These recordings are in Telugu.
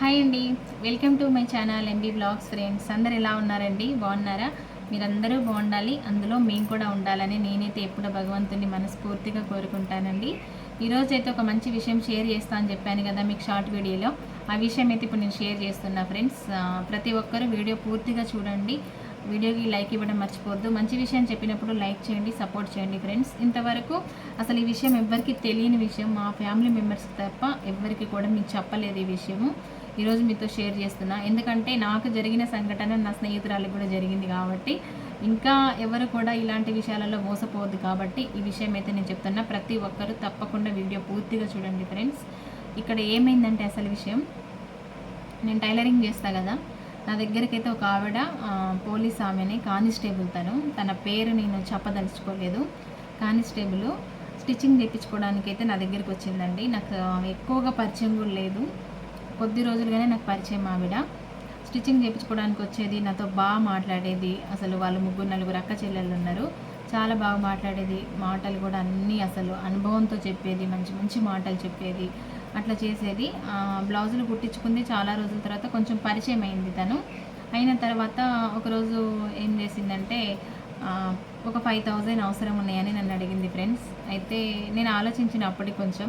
హాయ్ అండి. Welcome to my channel MB blogs friends అందరు ఎలా ఉన్నారండి? బాగున్నారా? మీరందరూ బాగుండాలి. అందులో మేము కూడా ఉండాలని నేనైతే ఎప్పుడూ భగవంతుని మనస్ఫూర్తిగా కోరుకుంటానండి. ఈరోజు అయితే ఒక మంచి విషయం షేర్ చేస్తా అని చెప్పాను కదా మీకు షార్ట్ వీడియోలో ఆ విషయం అయితే ఇప్పుడు నేను షేర్ చేస్తున్నా ఫ్రెండ్స్ ప్రతి ఒక్కరూ వీడియో పూర్తిగా చూడండి. వీడియోకి లైక్ ఇవ్వడం మర్చిపోవద్దు. మంచి విషయం చెప్పినప్పుడు లైక్ చేయండి సపోర్ట్ చేయండి ఫ్రెండ్స్ ఇంతవరకు అసలు ఈ విషయం ఎవ్వరికి తెలియని విషయం. మా ఫ్యామిలీ మెంబర్స్కి తప్ప ఎవ్వరికి కూడా మీకు చెప్పలేదు ఈ విషయము. ఈరోజు మీతో షేర్ చేస్తున్నా. ఎందుకంటే నాకు జరిగిన సంఘటన నా స్నేహితురాలకు కూడా జరిగింది కాబట్టి ఇంకా ఎవరు కూడా ఇలాంటి విషయాలలో మోసపోవద్దు కాబట్టి ఈ విషయం అయితే నేను చెప్తున్నా. ప్రతి ఒక్కరూ తప్పకుండా వీడియో పూర్తిగా చూడండి ఫ్రెండ్స్. ఇక్కడ ఏమైందంటే అసలు విషయం. నేను టైలరింగ్ చేస్తా కదా. నా దగ్గరకైతే ఒక ఆవిడ పోలీస్ ఆమెని కానిస్టేబుల్ తను. తన పేరు నేను చెప్పదలుచుకోలేదు. కానిస్టేబుల్ స్టిచ్చింగ్ తెప్పించుకోవడానికి అయితే నా దగ్గరికి వచ్చిందండి. నాకు ఎక్కువగా పరిచయం కూడా లేదు. కొద్ది రోజులుగానే నాకు పరిచయం ఆవిడ. స్టిచ్చింగ్ చేయించుకోవడానికి వచ్చేది నాతో బాగా మాట్లాడేది. అసలు వాళ్ళు ముగ్గురు నలుగురు అక్క చెల్లెళ్ళు ఉన్నారు. చాలా బాగా మాట్లాడేది. మాటలు కూడా అన్నీ అసలు అనుభవంతో చెప్పేది. మంచి మంచి మాటలు చెప్పేది. అట్లా చేసేది. బ్లౌజులు కుట్టించుకుంది చాలా రోజుల తర్వాత కొంచెం పరిచయం అయింది తను. అయిన తర్వాత ఒకరోజు ఏం చేసిందంటే ఒక ఫైవ్ థౌజండ్ అవసరం ఉన్నాయని నన్ను అడిగింది ఫ్రెండ్స్. అయితే నేను ఆలోచించిన అప్పటికి కొంచెం.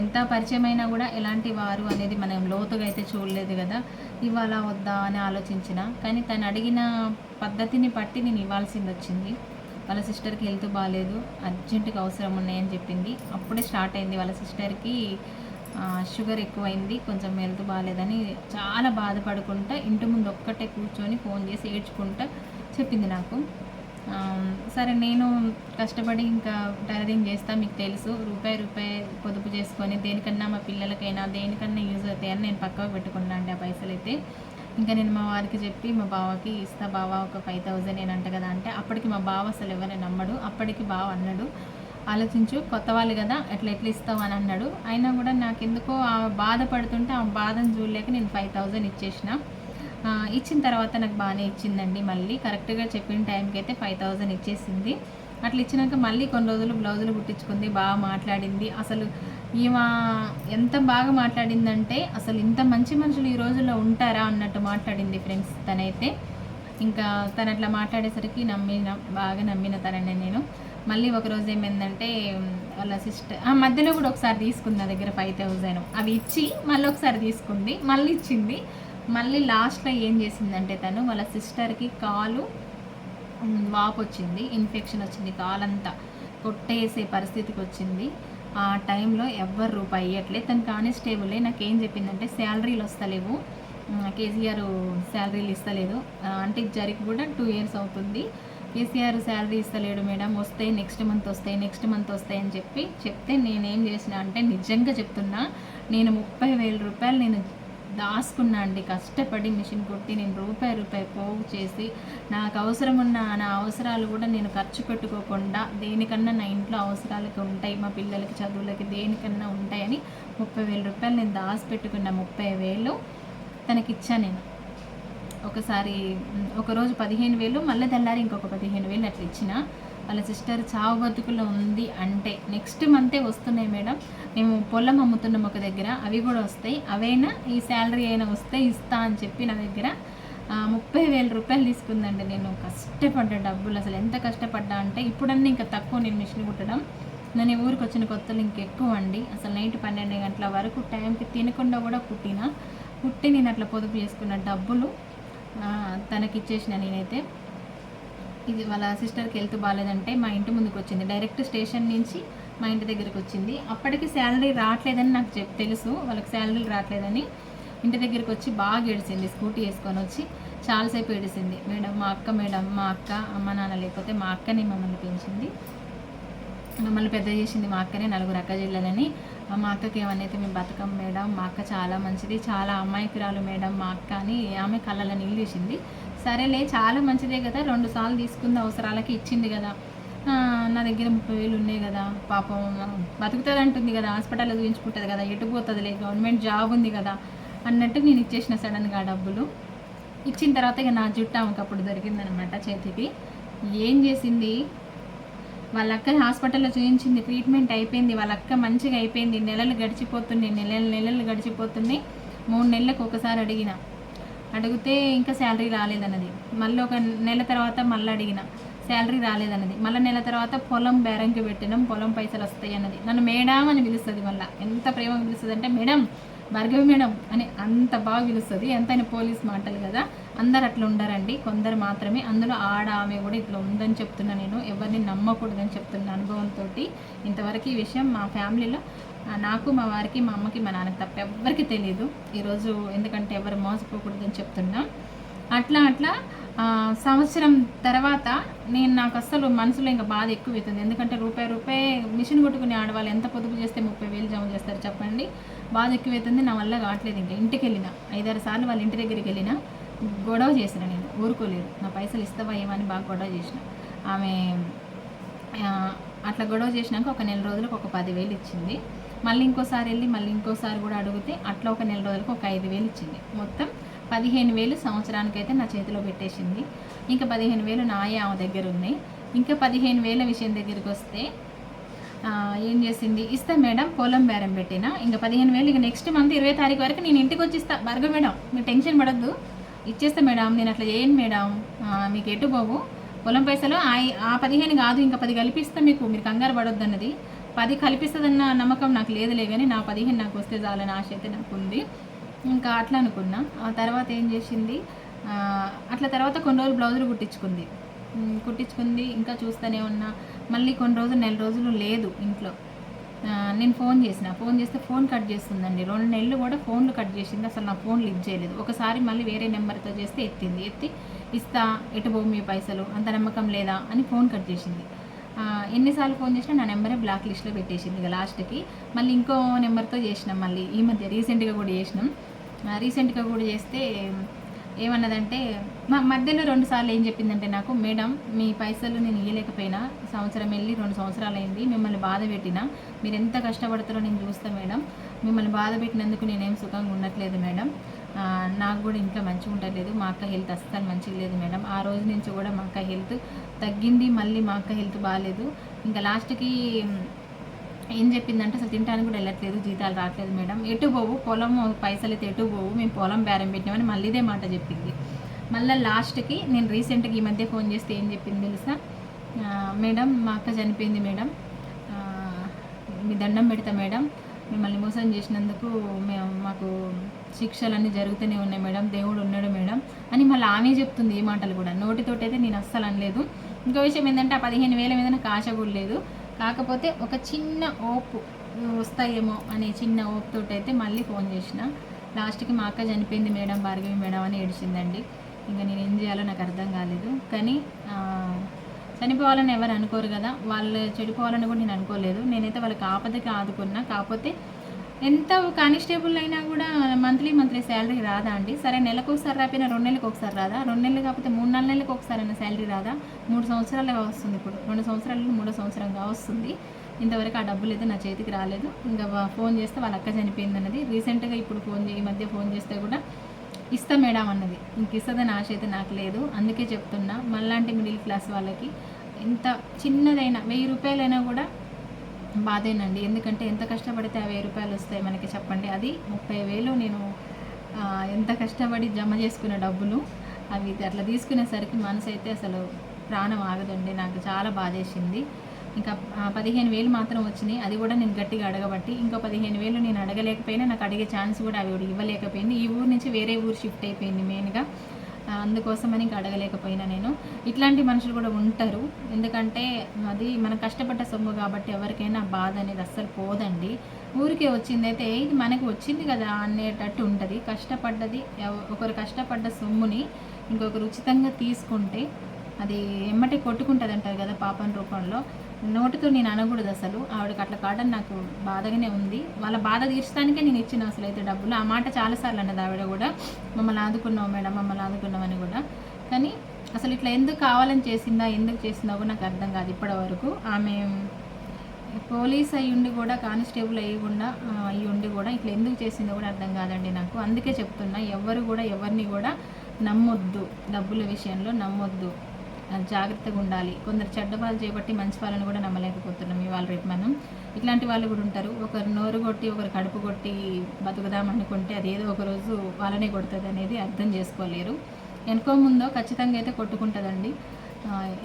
ఎంత పరిచయమైనా కూడా ఎలాంటి వారు అనేది మనం లోతుగా అయితే చూడలేదు కదా. ఇవాళ వద్దా అని ఆలోచించిన కానీ తను అడిగిన పద్ధతిని బట్టి నేను ఇవ్వాల్సింది వచ్చింది. వాళ్ళ సిస్టర్కి హెల్త్ బాగాలేదు అర్జెంటుగా అవసరం ఉన్నాయని చెప్పింది. అప్పుడే స్టార్ట్ అయింది. వాళ్ళ సిస్టర్కి షుగర్ ఎక్కువైంది కొంచెం హెల్త్ బాగాలేదని చాలా బాధపడుకుంటా ఇంటి ముందు ఒక్కటే కూర్చొని ఫోన్ చేసి ఏడ్చుకుంటా చెప్పింది నాకు. సరే నేను కష్టపడి ఇంకా టైలరింగ్ చేస్తా మీకు తెలుసు. రూపాయి రూపాయి పొదుపు చేసుకొని దేనికన్నా మా పిల్లలకైనా దేనికన్నా యూజ్ అవుతాయని నేను పక్కకు పెట్టుకున్నా అండి ఆ పైసలు అయితే. ఇంకా నేను మా వారికి చెప్పి మా బావకి ఇస్తా బావ ఒక ఫైవ్ థౌజండ్ నేను అంట కదా అంటే అప్పటికి మా బావ అసలు ఎవరిని నమ్మడు. అప్పటికి బావ అన్నాడు ఆలోచించు కొత్త వాళ్ళు కదా ఎట్లా ఎట్లా ఇస్తావు అని అన్నాడు. అయినా కూడా నాకు ఎందుకో ఆ బాధపడుతుంటే ఆ బాధను చూడలేక నేను ఫైవ్ థౌజండ్ ఇచ్చేసిన. ఇచ్చిన తర్వాత నాకు బాగానే ఇచ్చిందండి మళ్ళీ. కరెక్ట్గా చెప్పిన టైంకి అయితే ఫైవ్ థౌజండ్ ఇచ్చేసింది. అట్లా ఇచ్చినాక మళ్ళీ కొన్ని రోజులు బ్లౌజులు కుట్టించుకుంది బాగా మాట్లాడింది. అసలు ఈమె ఎంత బాగా మాట్లాడిందంటే అసలు ఇంత మంచి మనుషులు ఈ రోజుల్లో ఉంటారా అన్నట్టు మాట్లాడింది ఫ్రెండ్స్ తనైతే. ఇంకా తను అట్లా మాట్లాడేసరికి నమ్మిన బాగా నమ్మిన తనని నేను. మళ్ళీ ఒక రోజు ఏమైందంటే వాళ్ళ సిస్టర్ ఆ మధ్యలో కూడా ఒకసారి తీసుకుంది నా దగ్గర ఫైవ్ థౌజండ్. అవి ఇచ్చి మళ్ళీ ఒకసారి తీసుకుంది మళ్ళీ ఇచ్చింది. మళ్ళీ లాస్ట్లో ఏం చేసిందంటే తను వాళ్ళ సిస్టర్కి కాలు వాపు వచ్చింది ఇన్ఫెక్షన్ వచ్చింది కాలంతా కొట్టేసే పరిస్థితికి వచ్చింది. ఆ టైంలో ఎవ్వరు రూపాయి ఇవ్వట్లేదు తను కానిస్టేబులే. నాకేం చెప్పిందంటే శాలరీలు వస్తలేవు. కేసీఆర్ శాలరీలు ఇస్తలేదు. అంటే జరిగి కూడా టూ ఇయర్స్ అవుతుంది. కేసీఆర్ శాలరీ ఇస్తలేడు మేడం. వస్తాయి నెక్స్ట్ మంత్ వస్తాయి నెక్స్ట్ మంత్ వస్తాయి అని చెప్పి చెప్తే నేనేం చేసిన అంటే నిజంగా చెప్తున్నా నేను ముప్పై వేల రూపాయలు నేను దాచుకున్నా అండి కష్టపడి మిషన్ కొట్టి నేను రూపాయి రూపాయి పోగు చేసి నాకు అవసరం ఉన్న నా అవసరాలు కూడా నేను ఖర్చు పెట్టుకోకుండా దేనికన్నా నా ఇంట్లో అవసరాలకి ఉంటాయి మా పిల్లలకి చదువులకి దేనికన్నా ఉంటాయని ముప్పై వేల రూపాయలు నేను దాచిపెట్టుకున్న ముప్పై వేలు తనకిచ్చా నేను. ఒకసారి ఒకరోజు పదిహేను వేలు మళ్ళీ తెల్లారి ఇంకొక పదిహేను వేలు అట్లా ఇచ్చిన. వాళ్ళ సిస్టర్ చావు బతుకులో ఉంది అంటే నెక్స్ట్ మంతే వస్తున్నాయి మేడం. మేము పొలం అమ్ముతున్నాం ఒక దగ్గర అవి కూడా వస్తాయి. అవైనా? ఈ శాలరీ అయినా వస్తే ఇస్తా అని చెప్పి నా దగ్గర ముప్పై వేల రూపాయలు తీసుకుందండి నేను. కష్టపడ్డ డబ్బులు. అసలు ఎంత కష్టపడ్డా అంటే ఇప్పుడన్నీ ఇంకా తక్కువ నేను మిషన్ కుట్టడం. నేను ఊరికి వచ్చిన కొత్తలు ఇంకెక్కువ అండి. అసలు నైట్ పన్నెండు గంటల వరకు టైంకి తినకుండా కూడా కుట్టిన. కుట్టి నేను అట్లా పొదుపు చేసుకున్న డబ్బులు తనకి ఇచ్చేసిన నేనైతే. ఇది వాళ్ళ సిస్టర్కి హెల్త్ బాగాలేదంటే మా ఇంటి ముందుకు వచ్చింది. డైరెక్ట్ స్టేషన్ నుంచి మా ఇంటి దగ్గరికి వచ్చింది. అప్పటికి శాలరీ రావట్లేదని నాకు చెప్ తెలుసు. వాళ్ళకి శాలరీ రావట్లేదని ఇంటి దగ్గరికి వచ్చి బాగా ఏడిసింది స్కూటీ వేసుకొని వచ్చి చాలాసేపు ఏడిసింది మేడం మా అక్క మేడం మా అక్క అమ్మ నాన్న లేకపోతే మా అక్కని మమ్మల్ని పెంచింది. మమ్మల్ని పెద్ద చేసింది మా అక్కనే నలుగురు అక్క జిల్లలని మా అక్కకి ఏమన్నైతే మేము బతకం మేడం మా అక్క చాలా మంచిది చాలా అమాయకురాలు మేడం మా అక్క అని ఆమె కళ్ళలో నీళ్ళు వేసింది. సరేలే చాలా మంచిదే కదా. రెండు సార్లు తీసుకుంది అవసరాలకి ఇచ్చింది కదా. నా దగ్గర ముప్పై వేలు ఉన్నాయి కదా. పాపం బతుకుతుంది అంటుంది కదా. హాస్పిటల్లో చూపించుకుంటుంది కదా. ఎటు పోతుందిలే? గవర్నమెంట్ జాబ్ ఉంది కదా. అన్నట్టు నేను ఇచ్చేసిన సడన్గా డబ్బులు. ఇచ్చిన తర్వాత ఇక నా జుట్టు ఆమెకు అప్పుడు దొరికిందనమాట చేతికి. ఏం చేసింది? వాళ్ళ అక్క హాస్పిటల్లో చూపించింది ట్రీట్మెంట్ అయిపోయింది. వాళ్ళ అక్క మంచిగా అయిపోయింది. నెలలు గడిచిపోతున్నాయి. నెలలు నెలలు గడిచిపోతున్నాయి. మూడు నెలలకు ఒకసారి అడిగిన. అడిగితే ఇంకా శాలరీ రాలేదన్నది. మళ్ళీ ఒక నెల తర్వాత మళ్ళీ అడిగిన శాలరీ రాలేదన్నది. మళ్ళీ నెల తర్వాత పొలం బేరంకి పెట్టినాం పొలం పైసలు వస్తాయి అన్నది నన్ను మేడం అని పిలుస్తుంది మళ్ళీ. ఎంత ప్రేమ పిలుస్తుంది అంటే మేడం భార్గవి మేడం అని అంత బాగా పిలుస్తుంది. ఎంతైనా పోలీస్ మాటలు కదా. అందరు అట్లా ఉండరండి. కొందరు మాత్రమే. అందులో ఆడ ఆమె కూడా ఇట్లా ఉందని చెప్తున్నా నేను. ఎవరిని నమ్మకూడదని చెప్తున్న అనుభవంతో ఇంతవరకు ఈ విషయం మా ఫ్యామిలీలో నాకు మా వారికి మా అమ్మకి మా నాన్నకి తప్ప ఎవ్వరికి తెలియదు ఈరోజు ఎందుకంటే ఎవరు మోసపోకూడదని చెప్తున్నా. అట్లా అట్లా సంవత్సరం తర్వాత నేను నాకు అస్సలు మనసులో ఇంకా బాధ ఎక్కువ అవుతుంది ఎందుకంటే రూపాయి రూపాయి మిషన్ కొట్టుకునే ఆడవాళ్ళు ఎంత పొదుపు చేస్తే ముప్పై వేలు జమ చేస్తారు చెప్పండి. బాధ ఎక్కువైతుంది నా వల్ల కావట్లేదు ఇంకా. ఇంటికి వెళ్ళిన ఐదారు సార్లు వాళ్ళ ఇంటి దగ్గరికి వెళ్ళిన గొడవ చేసిన నేను ఊరుకోలేదు. నా పైసలు ఇస్తావా ఏమని బాగా గొడవ చేసిన. ఆమె అట్లా గొడవ చేసినాక ఒక నెల రోజులకు ఒక పదివేలు ఇచ్చింది. మళ్ళీ ఇంకోసారి వెళ్ళి మళ్ళీ ఇంకోసారి కూడా అడిగితే అట్లా ఒక నెల రోజులకు ఒక ఐదు వేలు ఇచ్చింది. మొత్తం పదిహేను వేలు సంవత్సరానికి అయితే నా చేతిలో పెట్టేసింది. ఇంకా పదిహేను వేలు నాయే ఆమె దగ్గర ఉన్నాయి. ఇంకా పదిహేను వేల విషయం దగ్గరికి వస్తే ఏం చేసింది? ఇస్తా మేడం పొలం బేరం పెట్టిన. ఇంకా పదిహేను వేలు ఇక నెక్స్ట్ మంత్ ఇరవై తారీఖు వరకు నేను ఇంటికి వచ్చి ఇస్తా బర్గర్ మేడం మీరు టెన్షన్ పడద్దు. ఇచ్చేస్తా మేడం నేను అట్లా చేయండి మేడం. మీకు ఎటు పోవు. పొలం పైసలు ఆ పదిహేను కాదు ఇంకా పది కల్పిస్తా మీకు. మీరు కంగారు పడొద్దు అన్నది పది కల్పిస్తుందన్న నమ్మకం నాకు లేదులే కానీ నా పదిహేను నాకు వస్తే చాలని ఆశ అయితే నాకు ఉంది. ఇంకా అట్లా అనుకున్నా. ఆ తర్వాత ఏం చేసింది? అట్లా తర్వాత కొన్ని రోజులు బ్లౌజులు కుట్టించుకుంది. కుట్టించుకుంది ఇంకా చూస్తూనే ఉన్నా. మళ్ళీ కొన్ని రోజులు నెల రోజులు లేదు ఇంట్లో. నేను ఫోన్ చేసిన. ఫోన్ చేస్తే ఫోన్ కట్ చేస్తుందండి. రెండు నెలలు కూడా ఫోన్లు కట్ చేసింది. అసలు నా ఫోన్ లిఫ్ట్ చేయలేదు. ఒకసారి మళ్ళీ వేరే నెంబర్తో చేస్తే ఎత్తింది. ఎత్తి ఇస్తా ఎటు భూమి మీ పైసలు? అంత నమ్మకం లేదా? అని ఫోన్ కట్ చేసింది. ఎన్నిసార్లు ఫోన్ చేసినా నా నెంబరే బ్లాక్ లిస్ట్లో పెట్టేసింది ఇక లాస్ట్కి. మళ్ళీ ఇంకో నెంబర్తో చేసినాం మళ్ళీ. ఈ మధ్య రీసెంట్గా కూడా చేసినాం. రీసెంట్గా కూడా చేస్తే ఏమన్నదంటే మా మధ్యలో రెండు సార్లు ఏం చెప్పిందంటే నాకు మేడం మీ పైసలు నేను ఇవ్వలేకపోయినా సంవత్సరం వెళ్ళి రెండు సంవత్సరాలు అయింది మిమ్మల్ని బాధ పెట్టినా మీరు ఎంత కష్టపడతారో నేను చూస్తాను మేడం. మిమ్మల్ని బాధ పెట్టినందుకు నేనేం సుఖంగా ఉండట్లేదు మేడం. నాకు కూడా ఇంట్లో మంచిగా ఉండట్లేదు మా అక్క హెల్త్ అస్సలు మంచిగా లేదు మేడం. ఆ రోజు నుంచి కూడా మా అక్క హెల్త్ తగ్గింది మళ్ళీ మా అక్క హెల్త్ బాగాలేదు. ఇంకా లాస్ట్కి ఏం చెప్పిందంటే అసలు తినడానికి కూడా వెళ్ళట్లేదు జీతాలు రావట్లేదు మేడం. ఎటు పోవు పొలం పైసలు అయితే ఎటు పోవు మేము పొలం బేరం పెట్టినామని మళ్ళీ ఇదే మాట చెప్పింది. మళ్ళీ లాస్ట్కి నేను రీసెంట్గా ఈ మధ్య ఫోన్ చేస్తే ఏం చెప్పింది తెలుసా? మేడం మా అక్క చనిపోయింది మేడం. మీ దండం పెడతా మేడం. మిమ్మల్ని మోసం చేసినందుకు మేము మాకు శిక్షలన్నీ జరుగుతూనే ఉన్నాయి మేడం. దేవుడు ఉన్నాడు మేడం అని మళ్ళీ ఆమె చెప్తుంది ఈ మాటలు కూడా. నోటితోటి అయితే నేను అస్సలు అనలేదు. ఇంకో విషయం ఏంటంటే ఆ పదిహేను వేల మీద నాకు ఆశ కూడా లేదు. కాకపోతే ఒక చిన్న ఓపు వస్తాయేమో అనే చిన్న ఓపుతోటి అయితే మళ్ళీ ఫోన్ చేసిన. లాస్ట్కి మా అక్క చనిపోయింది మేడం భార్గవి మేడం అని ఏడిచిందండి. ఇంకా నేను ఏం చేయాలో నాకు అర్థం కాలేదు. కానీ చనిపోవాలని ఎవరు అనుకోరు కదా. వాళ్ళు చెడిపోవాలని కూడా నేను అనుకోలేదు. నేనైతే వాళ్ళకి ఆపదకి ఆదుకున్నా కాకపోతే ఎంత కానిస్టేబుల్ అయినా కూడా మంత్లీ శాలరీ రాదా అండి? సరే నెలకు ఒకసారి రాకపోయినా రెండు నెలలకు ఒకసారి రాదా? రెండు నెలలు కాకపోతే మూడు నాలుగు నెలలకు ఒకసారి అయినా శాలరీ రాదా? మూడు సంవత్సరాలుగా వస్తుంది ఇప్పుడు. రెండు సంవత్సరాలు మూడో సంవత్సరంగా వస్తుంది. ఇంతవరకు ఆ డబ్బులు అయితే నా చేతికి రాలేదు. ఇంకా ఫోన్ చేస్తే వాళ్ళ అక్క చనిపోయింది అన్నది. రీసెంట్గా ఇప్పుడు ఫోన్ ఈ మధ్య ఫోన్ చేస్తే కూడా ఇస్తా మేడం అన్నది. ఇంక ఇస్తుందని ఆశ అయితే నాకు లేదు. అందుకే చెప్తున్నా మళ్ళాంటి మిడిల్ క్లాస్ వాళ్ళకి ఎంత చిన్నదైనా వెయ్యి రూపాయలైనా కూడా బాధేనండి. ఎందుకంటే ఎంత కష్టపడితే ఆ వెయ్యి రూపాయలు వస్తాయి మనకి చెప్పండి. అది ముప్పై వేలు నేను ఎంత కష్టపడి జమ చేసుకున్న డబ్బులు అవి అట్లా తీసుకునేసరికి మనసు అయితే అసలు ప్రాణం ఆగదండి. నాకు చాలా బాధేసింది ఇంకా పదిహేను వేలు మాత్రం వచ్చినాయి. అది కూడా నేను గట్టిగా అడగబట్టి ఇంకో పదిహేను వేలు నేను అడగలేకపోయినా నాకు అడిగే ఛాన్స్ కూడా అవి ఇవ్వలేకపోయింది. ఈ ఊరు నుంచి వేరే ఊరు షిఫ్ట్ అయిపోయింది మెయిన్గా. అందుకోసమని ఇంకా అడగలేకపోయినా నేను. ఇట్లాంటి మనుషులు కూడా ఉంటారు. ఎందుకంటే అది మనం కష్టపడ్డ సొమ్ము కాబట్టి ఎవరికైనా బాధ అనేది అస్సలు పోదండి. ఊరికే వచ్చింది అయితే ఇది మనకి వచ్చింది కదా అనేటట్టు ఉంటుంది. కష్టపడ్డది ఒకరు కష్టపడ్డ సొమ్ముని ఇంకొకరు ఉచితంగా తీసుకుంటే అది ఎమ్మటే కొట్టుకుంటుంది అంటారు కదా పాపం రూపంలో. నోటితో నేను అనకూడదు అసలు. ఆవిడకి అట్లా కాడని నాకు బాధగానే ఉంది. వాళ్ళ బాధ తీర్చడానికే నేను ఇచ్చిన అసలు అయితే డబ్బులు. ఆ మాట చాలాసార్లు అన్నది ఆవిడ కూడా. మమ్మల్ని ఆదుకున్నావు మేడం మమ్మల్ని ఆదుకున్నామని కూడా. కానీ అసలు ఇట్లా ఎందుకు కావాలని చేసిందా ఎందుకు చేసిందో కూడా నాకు అర్థం కాదు ఇప్పటి వరకు ఆమె పోలీస్ అయ్యి ఉండి కూడా కానిస్టేబుల్ అయ్యి కూడా అయ్యి ఉండి కూడా ఇట్లా ఎందుకు చేసిందో కూడా అర్థం కాదండి నాకు. అందుకే చెప్తున్నా ఎవరు కూడా ఎవరిని కూడా నమ్మొద్దు. డబ్బుల విషయంలో నమ్మొద్దు. జాగ్రత్తగా ఉండాలి. కొందరు చెడ్డ వాళ్ళు చేపట్టి మంచి వాళ్ళని కూడా నమ్మలేకపోతున్నాం ఇవాళ రేపు మనం. ఇట్లాంటి వాళ్ళు కూడా ఉంటారు. ఒకరు నోరు కొట్టి ఒకరు కడుపు కొట్టి బతుకుదామనుకుంటే అది ఏదో ఒక రోజు వాళ్ళనే కొడుతుంది అనేది అర్థం చేసుకోలేరు. ఎనుకో ముందో ఖచ్చితంగా అయితే కొట్టుకుంటుందండి.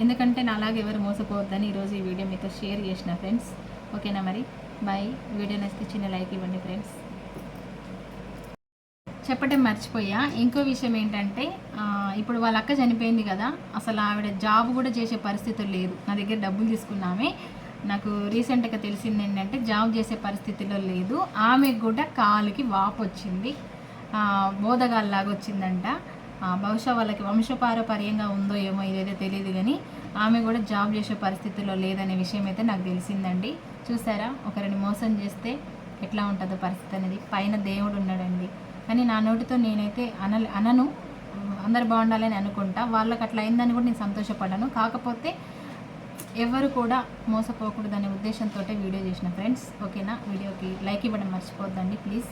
ఎందుకంటే నా అలాగే ఎవరు మోసపోవద్దని ఈరోజు ఈ వీడియో మీతో షేర్ చేసిన ఫ్రెండ్స్. ఓకేనా మరి? బాయ్. వీడియో నచ్చితే చిన్న లైక్ ఇవ్వండి ఫ్రెండ్స్. చెప్పటం మర్చిపోయా. ఇంకో విషయం ఏంటంటే ఇప్పుడు వాళ్ళ అక్క చనిపోయింది కదా అసలు ఆవిడ జాబ్ కూడా చేసే పరిస్థితులు లేదు నా దగ్గర డబ్బులు తీసుకున్నామే. నాకు రీసెంట్గా తెలిసింది ఏంటంటే జాబ్ చేసే పరిస్థితిలో లేదు. ఆమెకు కూడా కాలుకి వాపు వచ్చింది. బోధగాల్లాగా వచ్చిందంట. బహుశా వాళ్ళకి వంశపారపర్యంగా ఉందో ఏమో ఇదైతే తెలియదు కానీ ఆమె కూడా జాబ్ చేసే పరిస్థితిలో లేదనే విషయం అయితే నాకు తెలిసిందండి. చూసారా? ఒకరిని మోసం చేస్తే ఎట్లా ఉంటుందో పరిస్థితి అనేది. పైన దేవుడు ఉన్నాడండి. కానీ నా నోటితో నేనైతే అన అనను. అందరు బాగుండాలని అనుకుంటా. వాళ్ళకి అట్లా అయిందని కూడా నేను సంతోషపడ్డాను. కాకపోతే ఎవరు కూడా మోసపోకూడదనే ఉద్దేశంతో వీడియో చేసిన ఫ్రెండ్స్. ఓకేనా? వీడియోకి లైక్ ఇవ్వడం మర్చిపోద్దండి ప్లీజ్.